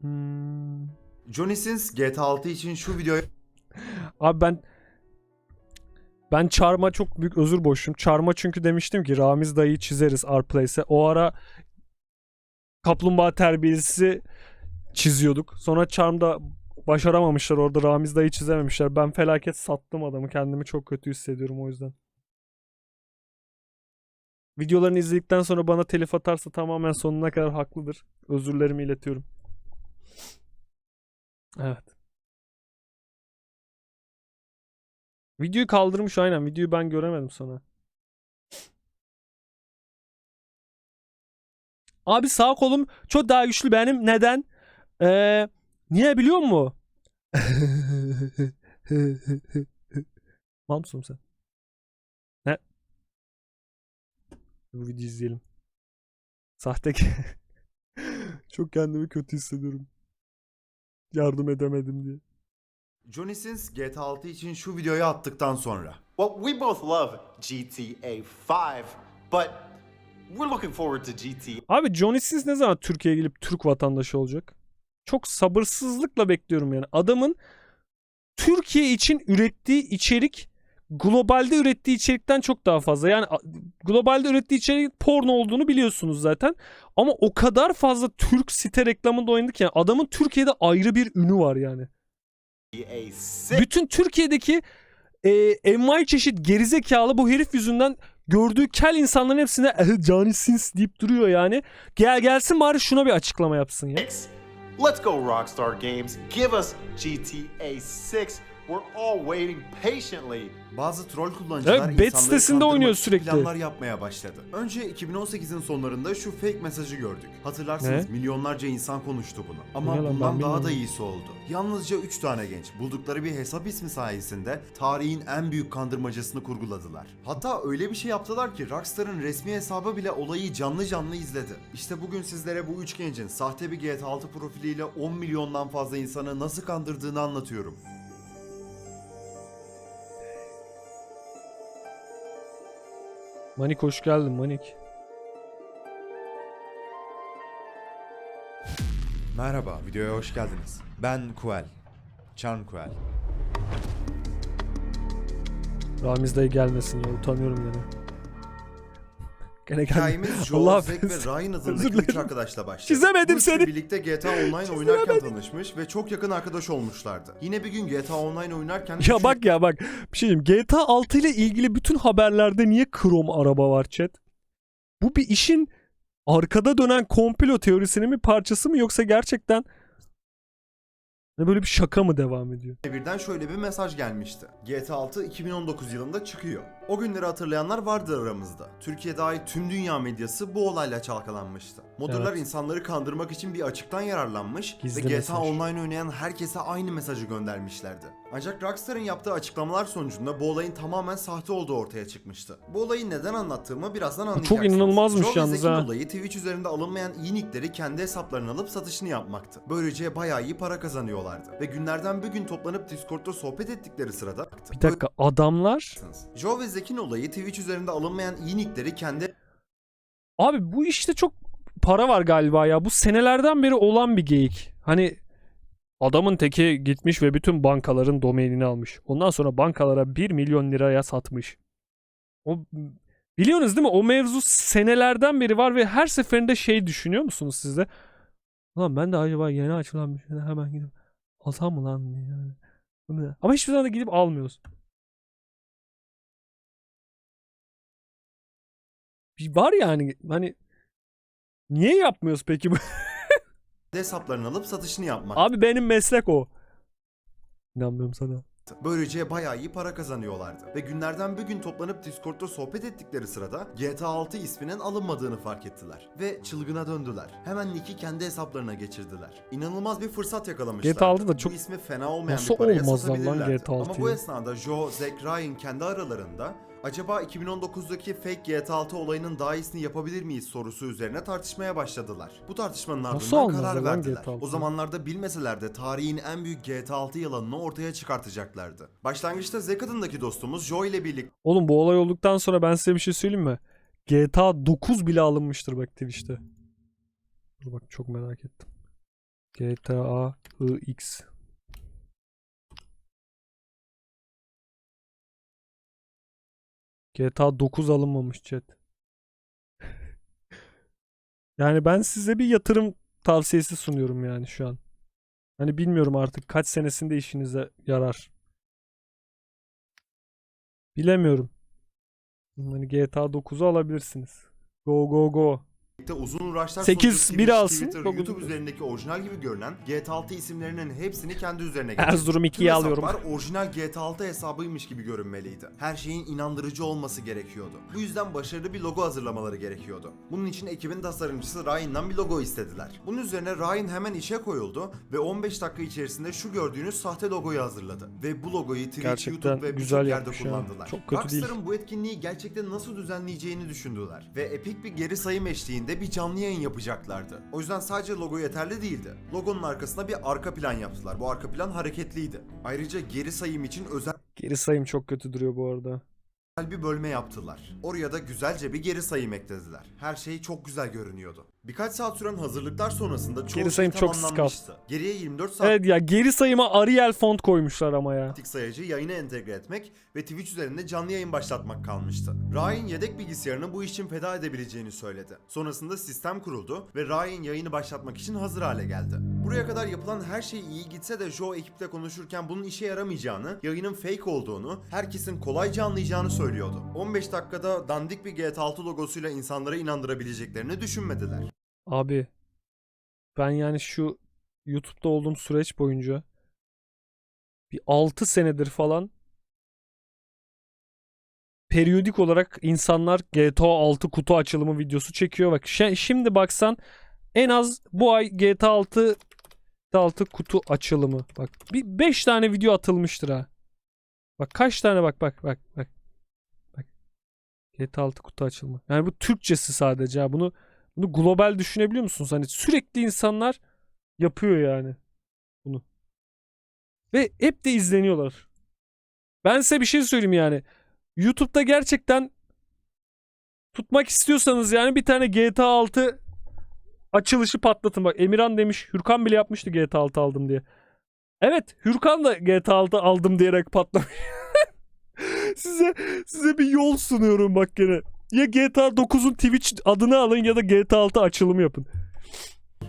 Hmm. Johnny Sins GTA 6 için şu videoya Abi ben ben Charm'a çok büyük özür borçluyum. Charm'a çünkü demiştim ki Ramiz dayıyı çizeriz Arplace'e. O ara kaplumbağa terbiyesi çiziyorduk. Sonra Charm'da başaramamışlar orada Ramiz dayı çizememişler. Ben felaket sattım adamı. Kendimi çok kötü hissediyorum o yüzden. Videolarını izledikten sonra bana telif atarsa tamamen sonuna kadar haklıdır. Özürlerimi iletiyorum. Evet. Videoyu kaldırmış aynen. Videoyu ben göremedim sana. Abi sağ kolum çok daha güçlü benim. Neden? Ee, niye biliyor musun? Mal mısın sen? Ne? Bu videoyu izleyelim. Sahte Çok kendimi kötü hissediyorum. Yardım edemedim diye. Johnny Sins GTA 6 için şu videoyu attıktan sonra Well, we both love GTA 5, but we're looking forward to GTA Abi Johnny Sins ne zaman Türkiye'ye gelip Türk vatandaşı olacak? Çok sabırsızlıkla bekliyorum yani. Adamın Türkiye için ürettiği içerik globalde ürettiği içerikten çok daha fazla. Yani globalde ürettiği içerik porno olduğunu biliyorsunuz zaten. Ama o kadar fazla Türk site reklamında oynadı ki yani adamın Türkiye'de ayrı bir ünü var yani. 6. Bütün Türkiye'deki e, envai çeşit gerizekalı bu herif yüzünden gördüğü kel insanların hepsine "Eh, Johnny Sins deyip duruyor yani. Gel gelsin bari şuna bir açıklama yapsın ya. Let's go, Rockstar Games. Give us GTA 6. We're all waiting patiently. bazı troll kullanıcılar Evet, bet sitesinde oynuyor sürekli. planlar yapmaya başladı. Önce 2018'in sonlarında şu fake mesajı gördük. Hatırlarsınız Ne? milyonlarca insan konuştu bunu. Ama ne lan, ben bundan daha bilmiyorum. da iyisi oldu. Yalnızca 3 tane genç buldukları bir hesap ismi sayesinde tarihin en büyük kandırmacasını kurguladılar. Hatta öyle bir şey yaptılar ki Rockstar'ın resmi hesabı bile olayı canlı canlı izledi. İşte bugün sizlere bu üç gencin sahte bir GTA 6 profiliyle 10 milyondan fazla insanı nasıl kandırdığını anlatıyorum. Manik hoş geldin Manik. Merhaba, videoya hoş geldiniz. Ben Kuel. Charm Kuel. Ramiz dayı gelmesin ya utanıyorum gene. Hikayemiz Joel, Allah Zack ve. Ryan adındaki üç arkadaşla başladı. Çizemedim Bu seni. birlikte GTA Online oynarken tanışmış ve çok yakın arkadaş olmuşlardı. Yine bir gün GTA Online oynarken... Ya bak ya bak bir şey diyeyim. GTA 6 ile ilgili bütün haberlerde niye krom araba var chat? Bu bir işin arkada dönen komplo teorisinin bir parçası mı yoksa gerçekten ne böyle bir şaka mı devam ediyor? birden şöyle bir mesaj gelmişti. GTA 6 2019 yılında çıkıyor. O günleri hatırlayanlar vardır aramızda. Türkiye dahil tüm dünya medyası bu olayla çalkalanmıştı. Modurlar Evet. insanları kandırmak için bir açıktan yararlanmış Gizli ve GTA mesaj. Online oynayan herkese aynı mesajı göndermişlerdi. Ancak Rockstar'ın yaptığı açıklamalar sonucunda bu olayın tamamen sahte olduğu ortaya çıkmıştı. Bu olayı neden anlattığımı birazdan anlayacaksınız. inanılmazmış Joe yalnız ha. olayı Twitch üzerinde alınmayan iyi nickleri kendi hesaplarına alıp satışını yapmaktı. Böylece bayağı iyi para kazanıyorlardı. Ve günlerden bir gün toplanıp Discord'da sohbet ettikleri sırada Bir dakika adamlar Joe ve Zack'in olayı Twitch üzerinde alınmayan iyi nickleri kendi Abi bu işte çok para var galiba ya. Bu senelerden beri olan bir geyik. Hani adamın teki gitmiş ve bütün bankaların domainini almış. Ondan sonra bankalara 1 milyon liraya satmış. O biliyorsunuz değil mi? O mevzu senelerden beri var ve her seferinde şey düşünüyor musunuz siz de? Ulan ben de acaba yeni açılan bir şeyden hemen gidip alsam mı lan? Yani. Ama hiçbir zaman da gidip almıyoruz. Bir var yani hani niye yapmıyoruz peki bu? hesaplarını alıp satışını yapmaktı. Abi benim meslek o. İnanmıyorum sana. Böylece bayağı iyi para kazanıyorlardı. Ve günlerden bir gün toplanıp Discord'da sohbet ettikleri sırada GTA 6 isminin alınmadığını fark ettiler. Ve çılgına döndüler. Hemen nick'i kendi hesaplarına geçirdiler. İnanılmaz bir fırsat yakalamışlardı. GTA 6 da çok- Bu ismi fena olmayan Nasıl bir paraya olmaz lan satabilirlerdi. GTA Ama 6'yı? bu esnada Joe, Zack, Ryan kendi aralarında acaba 2019'daki fake GTA 6 olayının daha iyisini yapabilir miyiz sorusu üzerine tartışmaya başladılar. Bu tartışmanın Nasıl ardından karar lan verdiler. GTA 6? O zamanlarda bilmeseler de tarihin en büyük GTA 6 yalanını ortaya çıkartacaklardı. Başlangıçta Zack adındaki dostumuz Joe ile birlikte Oğlum bu olay olduktan sonra ben size bir şey söyleyeyim mi? GTA 9 bile alınmıştır bak Twitch'te. Dur bak çok merak ettim. GTA IX. GTA 9 alınmamış chat. Yani ben size bir yatırım tavsiyesi sunuyorum yani şu an. Hani bilmiyorum artık kaç senesinde işinize yarar. Bilemiyorum. Hani GTA 9'u alabilirsiniz. Go go go. Birlikte uzun uğraşlar Sekiz, sonucu biri Twitch, alsın, Twitter, dokuz- YouTube üzerindeki orijinal gibi görünen GTA 6 isimlerinin hepsini kendi üzerine getirdi. Erzurum Tüm 2'yi alıyorum. hesaplar orijinal GTA 6 hesabıymış gibi görünmeliydi. Her şeyin inandırıcı olması gerekiyordu. Bu yüzden başarılı bir logo hazırlamaları gerekiyordu. Bunun için ekibin tasarımcısı Ryan'dan bir logo istediler. Bunun üzerine Ryan hemen işe koyuldu ve 15 dakika içerisinde şu gördüğünüz sahte logoyu hazırladı. Ve bu logoyu Twitch, Gerçekten YouTube ve güzel birçok yerde yapmış ya. kullandılar. Çok kötü değil. Rockstar'ın bu etkinliği gerçekten nasıl düzenleyeceğini düşündüler. Ve epik bir geri sayım eşliğinde bir canlı yayın yapacaklardı. O yüzden sadece logo yeterli değildi. Logonun arkasına bir arka plan yaptılar. Bu arka plan hareketliydi. Ayrıca geri sayım için özel Geri sayım çok kötü duruyor bu arada. Bir bölme yaptılar. Oraya da güzelce bir geri sayım eklediler. Her şey çok güzel görünüyordu. Birkaç saat süren hazırlıklar sonrasında çoğu Geri sayım şey çok tamamlanmıştı. Geriye 24 saat Evet ya geri sayıma Arial font koymuşlar ama ya. otomatik sayacı yayına entegre etmek ve Twitch üzerinde canlı yayın başlatmak kalmıştı. Ryan yedek bilgisayarını bu iş için feda edebileceğini söyledi. Sonrasında sistem kuruldu ve Ryan yayını başlatmak için hazır hale geldi. Buraya kadar yapılan her şey iyi gitse de Joe ekiple konuşurken bunun işe yaramayacağını, yayının fake olduğunu, herkesin kolayca anlayacağını söylüyordu. 15 dakikada dandik bir GTA 6 logosuyla insanlara inandırabileceklerini düşünmediler. Abi ben yani şu YouTube'da olduğum süreç boyunca bir 6 senedir falan periyodik olarak insanlar GTA 6 kutu açılımı videosu çekiyor. Bak şimdi baksan en az bu ay GTA 6 GTA 6 kutu açılımı. Bak bir 5 tane video atılmıştır ha. Bak kaç tane bak bak bak. Bak. GTA 6 kutu açılımı. Yani bu Türkçesi sadece. Bunu bunu global düşünebiliyor musunuz? Hani sürekli insanlar yapıyor yani bunu. Ve hep de izleniyorlar. Ben size bir şey söyleyeyim yani. YouTube'da gerçekten tutmak istiyorsanız yani bir tane GTA 6 açılışı patlatın. Bak Emirhan demiş Hürkan bile yapmıştı GTA 6 aldım diye. Evet Hürkan da GTA 6 aldım diyerek patlamış. size size bir yol sunuyorum bak gene. Ya GTA 9'un Twitch adını alın ya da GTA 6 açılımı yapın.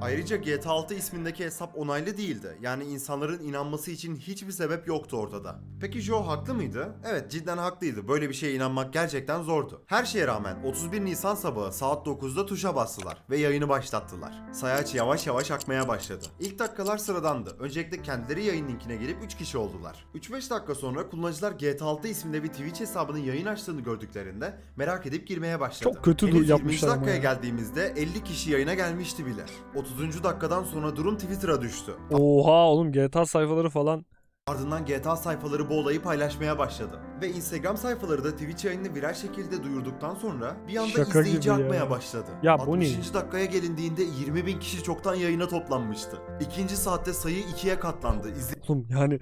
Ayrıca GTA 6 ismindeki hesap onaylı değildi. Yani insanların inanması için hiçbir sebep yoktu ortada. Peki Joe haklı mıydı? Evet cidden haklıydı. Böyle bir şeye inanmak gerçekten zordu. Her şeye rağmen 31 Nisan sabahı saat 9'da tuşa bastılar ve yayını başlattılar. Sayaç yavaş yavaş akmaya başladı. İlk dakikalar sıradandı. Öncelikle kendileri yayın linkine gelip 3 kişi oldular. 3-5 dakika sonra kullanıcılar GTA 6 isminde bir Twitch hesabının yayın açtığını gördüklerinde merak edip girmeye başladı. Çok kötü Henüz 20. yapmışlar ama dakikaya ya. geldiğimizde 50 kişi yayına gelmişti bile. 30. dakikadan sonra durum Twitter'a düştü. Oha oğlum GTA sayfaları falan. Ardından GTA sayfaları bu olayı paylaşmaya başladı. Ve Instagram sayfaları da Twitch yayını viral şekilde duyurduktan sonra bir anda Şaka izleyici gibi ya. akmaya başladı. Ya bu 60. ne? dakikaya gelindiğinde 20 bin kişi çoktan yayına toplanmıştı. İkinci saatte sayı ikiye katlandı. Oğlum yani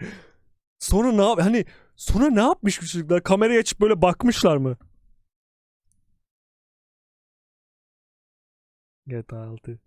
sonra ne yap hani sonra ne yapmış bu çocuklar? Kamerayı açıp böyle bakmışlar mı? GTA 6.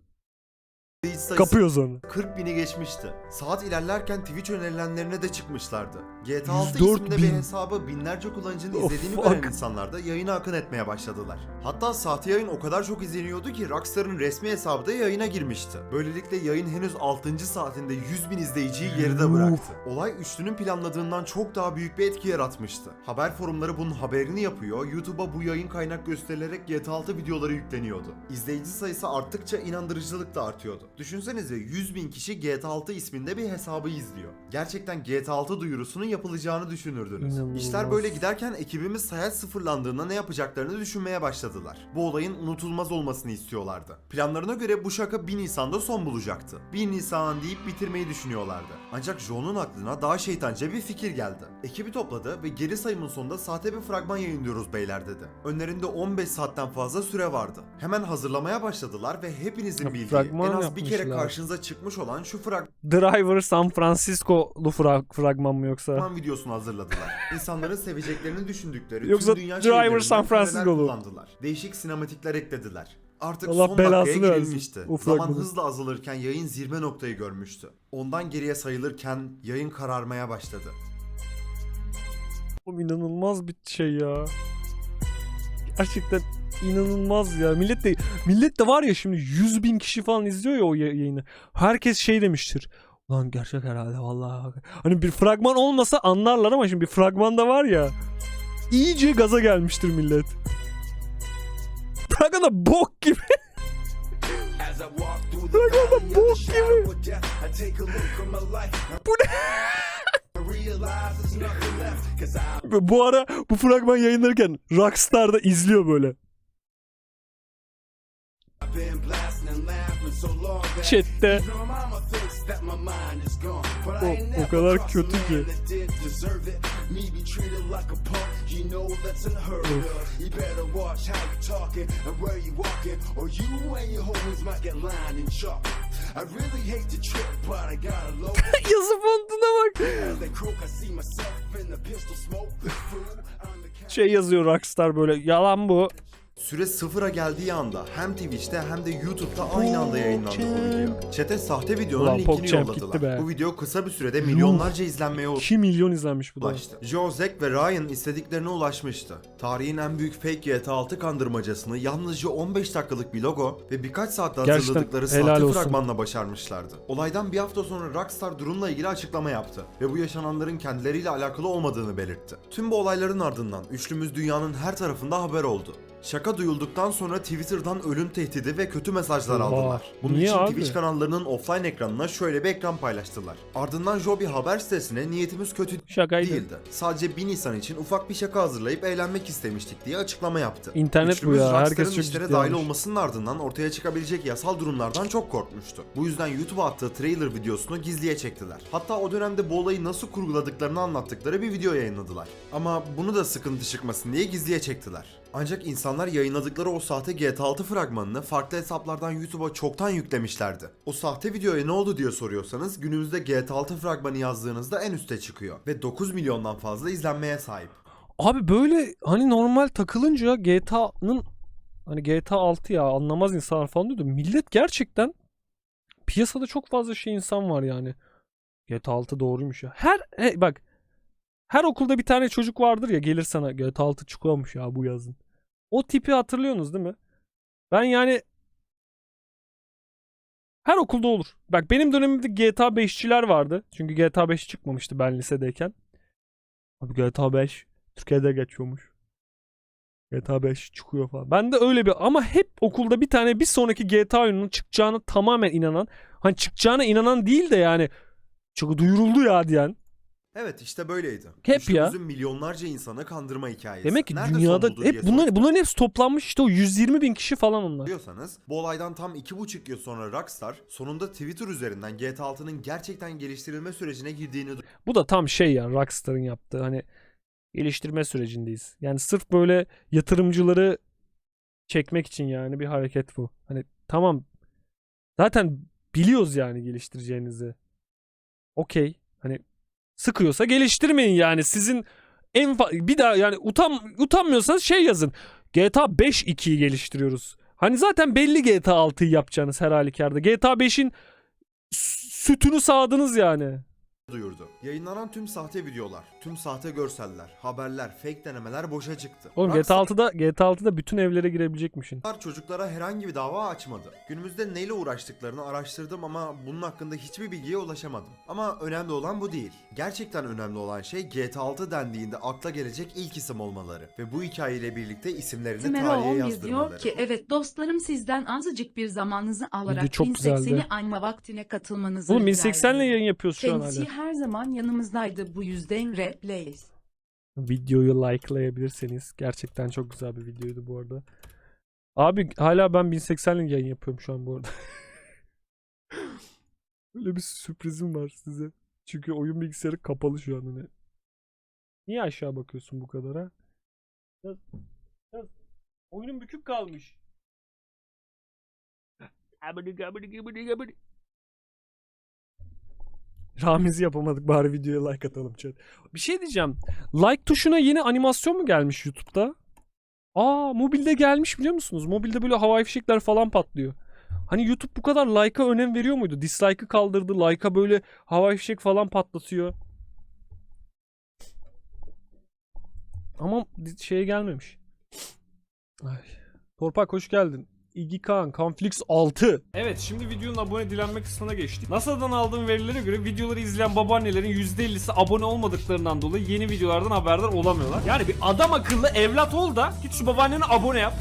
İzleyici sayısı Kapıyor sonra. 40 bini geçmişti. Saat ilerlerken Twitch önerilenlerine de çıkmışlardı. GTA 6 104 isminde bin. bir hesabı binlerce kullanıcının Oh, izlediğini fuck. gören insanlar da yayına akın etmeye başladılar. Hatta sahte yayın o kadar çok izleniyordu ki Rockstar'ın resmi hesabı da yayına girmişti. Böylelikle yayın henüz 6. saatinde 100 bin izleyiciyi geride bıraktı. Olay üçlünün planladığından çok daha büyük bir etki yaratmıştı. Haber forumları bunun haberini yapıyor, YouTube'a bu yayın kaynak gösterilerek GTA 6 videoları yükleniyordu. İzleyici sayısı arttıkça inandırıcılık da artıyordu. Düşünsenize 100 bin kişi GTA 6 isminde bir hesabı izliyor. Gerçekten GTA 6 duyurusunun yapılacağını düşünürdünüz. İnanılmaz. İşler böyle giderken ekibimiz sayaç sıfırlandığında ne yapacaklarını düşünmeye başladılar. Bu olayın unutulmaz olmasını istiyorlardı. Planlarına göre bu şaka 1 Nisan'da son bulacaktı. 1 Nisan deyip bitirmeyi düşünüyorlardı. Ancak John'un aklına daha şeytanca bir fikir geldi. Ekibi topladı ve geri sayımın sonunda sahte bir fragman yayınlıyoruz beyler dedi. Önlerinde 15 saatten fazla süre vardı. Hemen hazırlamaya başladılar ve hepinizin bildiği en az bir kere karşınıza çıkmış olan şu fragman Driver San Francisco'lu fra- fragman mı yoksa? Videosunu hazırladılar. İnsanların seveceklerini düşündükleri Yoksa tüm dünya Driver şehirlerinden San kareler Francisco'lu. kullandılar. Değişik sinematikler eklediler. Artık Allah son belasını dakikaya versin. girilmişti. O Zaman fragmanı. hızla azalırken yayın zirve noktayı görmüştü. Ondan geriye sayılırken yayın kararmaya başladı. Oğlum inanılmaz bir şey ya. Gerçekten inanılmaz ya. Millet de millet de var ya şimdi 100 bin kişi falan izliyor ya o ya- yayını. Herkes şey demiştir. Ulan gerçek herhalde vallahi. Hani bir fragman olmasa anlarlar ama şimdi bir fragman da var ya. İyice gaza gelmiştir millet. Fragman da bok gibi. As I walk through the valley of the shadow of death, I take a look at my life. Bu ne? Bu ara bu fragman yayınlarken Rockstar da izliyor böyle. Chat'te. O- o kadar kötü ki. Yazı fontuna bak. Şey yazıyor Rockstar böyle yalan bu. Süre sıfıra geldiği anda hem Twitch'te hem de YouTube'da aynı anda yayınlandı bu video. Chat'e sahte videonun Ulan linkini PogChamp yolladılar. be. Bu video kısa bir sürede milyonlarca izlenmeye 2 milyon izlenmiş bu da. ulaştı. Joe, Zack ve Ryan istediklerine ulaşmıştı. Tarihin en büyük fake GTA 6 kandırmacasını yalnızca 15 dakikalık bir logo ve birkaç saatte Gerçekten hazırladıkları helal sahte olsun. fragmanla başarmışlardı. Olaydan bir hafta sonra Rockstar durumla ilgili açıklama yaptı ve bu yaşananların kendileriyle alakalı olmadığını belirtti. Tüm bu olayların ardından üçlümüz dünyanın her tarafında haber oldu. Şaka duyulduktan sonra Twitter'dan ölüm tehdidi ve kötü mesajlar Oha. aldılar. Bunun Niye için abi? Twitch kanallarının offline ekranına şöyle bir ekran paylaştılar. Ardından Joby haber sitesine niyetimiz kötü Şakaydı. değildi. Sadece 1 Nisan için ufak bir şaka hazırlayıp eğlenmek istemiştik diye açıklama yaptı. İnternet bu Üçlümüz ya, Rockstar'ın herkes çok işlere dahil olmasının ardından ortaya çıkabilecek yasal durumlardan çok korkmuştu. Bu yüzden YouTube'a attığı trailer videosunu gizliye çektiler. Hatta o dönemde bu olayı nasıl kurguladıklarını anlattıkları bir video yayınladılar. Ama bunu da sıkıntı çıkmasın diye gizliye çektiler. Ancak insanlar yayınladıkları o sahte GTA 6 fragmanını farklı hesaplardan YouTube'a çoktan yüklemişlerdi. O sahte videoya ne oldu diye soruyorsanız günümüzde GTA 6 fragmanı yazdığınızda en üste çıkıyor ve 9 milyondan fazla izlenmeye sahip. Abi böyle hani normal takılınca GTA'nın hani GTA 6 ya anlamaz insanlar falan diyordu. Millet gerçekten piyasada çok fazla şey insan var yani. GTA 6 doğruymuş ya. Her he, bak her okulda bir tane çocuk vardır ya gelir sana GTA 6 çıkıyormuş ya bu yazın. O tipi hatırlıyorsunuz değil mi? Ben yani her okulda olur. Bak benim dönemimde GTA 5'çiler vardı. Çünkü GTA 5 çıkmamıştı ben lisedeyken. Abi GTA 5 Türkiye'de geçiyormuş. GTA 5 çıkıyor falan. Ben de öyle bir ama hep okulda bir tane bir sonraki GTA oyununun çıkacağına tamamen inanan hani çıkacağına inanan değil de yani çok duyuruldu ya diyen. Evet işte böyleydi. Hep ya. Üçlümüzün milyonlarca insanı kandırma hikayesi. Demek ki Nerede dünyada hep bunlar, bunların hepsi toplanmış işte o 120 bin kişi falan onlar. Diyorsanız bu olaydan tam 2,5 yıl sonra Rockstar sonunda Twitter üzerinden GTA 6'nın gerçekten geliştirilme sürecine girdiğini Bu da tam şey yani Rockstar'ın yaptığı hani geliştirme sürecindeyiz. Yani sırf böyle yatırımcıları çekmek için yani bir hareket bu. Hani tamam zaten biliyoruz yani geliştireceğinizi. Okey. Hani sıkıyorsa geliştirmeyin yani. Sizin en bir daha yani utan utanmıyorsanız şey yazın. GTA 5 2'yi geliştiriyoruz. Hani zaten belli GTA 6'yı yapacağınız her halükarda. GTA 5'in s- sütünü sağdınız yani. Duyurdu. Yayınlanan tüm sahte videolar, tüm sahte görseller, haberler, fake denemeler boşa çıktı. Oğlum GTA 6'da GTA 6'da bütün evlere girebilecekmişsin. Çocuklara herhangi bir dava açmadı. Günümüzde neyle uğraştıklarını araştırdım ama bunun hakkında hiçbir bilgiye ulaşamadım. Ama önemli olan bu değil. Gerçekten önemli olan şey GTA 6 dendiğinde akla gelecek ilk isim olmaları ve bu hikayeyle birlikte isimlerini Timero tarihe 11 yazdırmaları. diyor ki evet dostlarım sizden azıcık bir zamanınızı alarak çok 1080'i güzeldi. anma vaktine katılmanızı Oğlum rica 1080 ile ediyorum. yayın yapıyoruz şu an Kendisi hala. Her zaman yanımızdaydı bu yüzden replays. Videoyu likelayabilirseniz. Gerçekten çok güzel bir videoydu bu arada. Abi hala ben 1080 ile yayın yapıyorum şu an bu arada. Böyle bir sürprizim var size. Çünkü oyun bilgisayarı kapalı şu an hani. Niye aşağı bakıyorsun bu kadar ha? Yaz, yaz. Oyunun bükük kalmış. Abidi gabidi gibidi gabidi. Ramiz'i yapamadık bari videoya like atalım chat. Bir şey diyeceğim. Like tuşuna yeni animasyon mu gelmiş YouTube'da? Aa mobilde gelmiş biliyor musunuz? Mobilde böyle havai fişekler falan patlıyor. Hani YouTube bu kadar like'a önem veriyor muydu? Dislike'ı kaldırdı. Like'a böyle havai fişek falan patlatıyor. Ama şeye gelmemiş. Ay. Torpak hoş geldin. İgi Kaan, Conflix 6. Evet şimdi videonun abone dilenme kısmına geçtik. NASA'dan aldığım verilere göre videoları izleyen babaannelerin %50'si abone olmadıklarından dolayı yeni videolardan haberdar olamıyorlar. Yani bir adam akıllı evlat ol da git şu babaannene abone yap.